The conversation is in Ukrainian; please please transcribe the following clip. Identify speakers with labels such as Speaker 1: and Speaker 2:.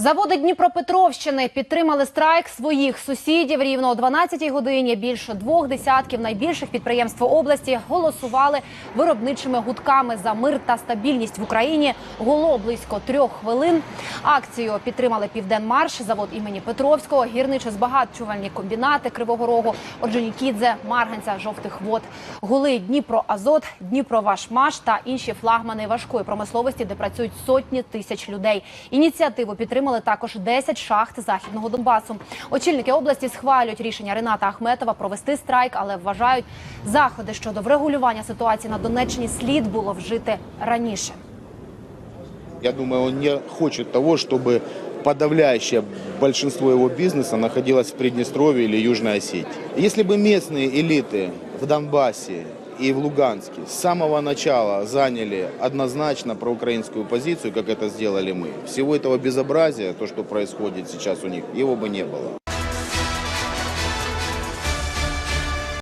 Speaker 1: Заводи Дніпропетровщини підтримали страйк своїх сусідів. Рівно о 12-й годині більше двох десятків найбільших підприємств області голосували виробничими гудками за мир та стабільність в Україні. Гуло близько трьох хвилин. Акцію підтримали Південмарш, завод імені Петровського, гірничо-збагачувальні комбінати Кривого Рогу, Орджонікідзе, Марганця, Жовтих Вод, гули Дніпро-Азот, Дніпро-Вашмаш та інші флагмани важкої промисловості, де працюють сотні тисяч людей. Ініціативу підтримали також 10 шахт західного Донбасу. Очільники області схвалюють рішення Рената Ахметова провести страйк, але вважають заходи щодо врегулювання ситуації на Донеччині слід було вжити раніше.
Speaker 2: Я думаю, он не хочет того, чтобы подавляющее большинство его бизнеса находилось в Приднестровье или Южной Осетии. Если бы местные элиты в Донбассе и в Луганске с самого начала заняли однозначно проукраинскую позицию, как это сделали мы, всего этого безобразия, то, что происходит сейчас у них, его бы не было.